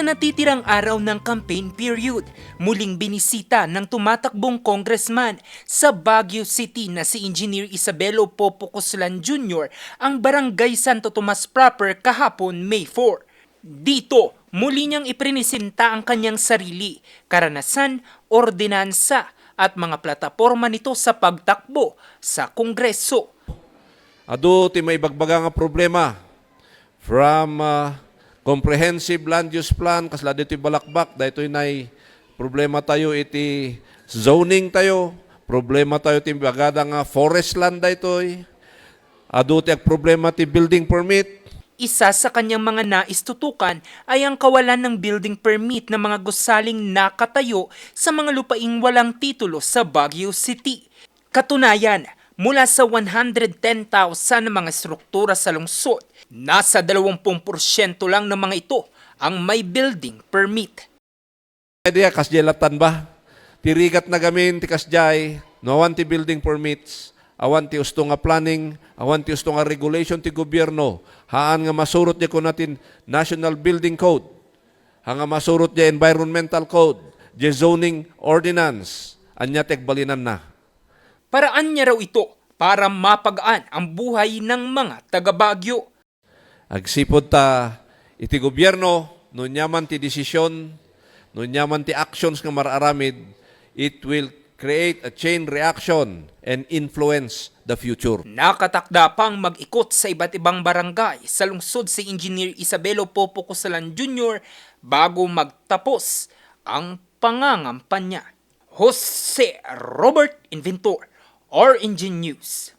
Sa natitirang araw ng campaign period, muling binisita ng tumatakbong congressman sa Baguio City na si Engineer Isabelo Popo Coslan Jr. ang Barangay Santo Tomas proper kahapon May 4. Dito, muli niyang iprinisinta ang kanyang sarili, karanasan, ordinansa at mga plataporma nito sa pagtakbo sa Kongreso. Ado ti may bagbaga nga problema from uh, comprehensive land use plan kasla dito balakbak daytoy nay problema tayo iti zoning tayo problema tayo ti bagada nga forest land daytoy adu ti problema ti building permit Isa sa kanyang mga nais tutukan ay ang kawalan ng building permit ng mga gusaling nakatayo sa mga lupaing walang titulo sa Baguio City. Katunayan, mula sa 110,000 na mga struktura sa lungsod, nasa 20% lang ng mga ito ang may building permit. idea kasjelatan ba? Tirigat na gamin ti kasjay. No awan ti building permits. Awan ti usto nga planning. Awan ti usto nga regulation ti gobyerno. Haan nga masurot niya ko natin National Building Code. Ha nga masurot niya Environmental Code. Di zoning ordinance. Anya tegbalinan na Paraan niya raw ito para mapagaan ang buhay ng mga taga Baguio. agsipod ta iti gobyerno no nyaman ti desisyon no nyaman ti actions nga mararamid it will create a chain reaction and influence the future Nakatakda pang mag-ikot sa iba't ibang barangay sa lungsod si Engineer Isabelo Popo Cosalan Jr. bago magtapos ang pangangampanya. Jose Robert Inventor, R Engine News.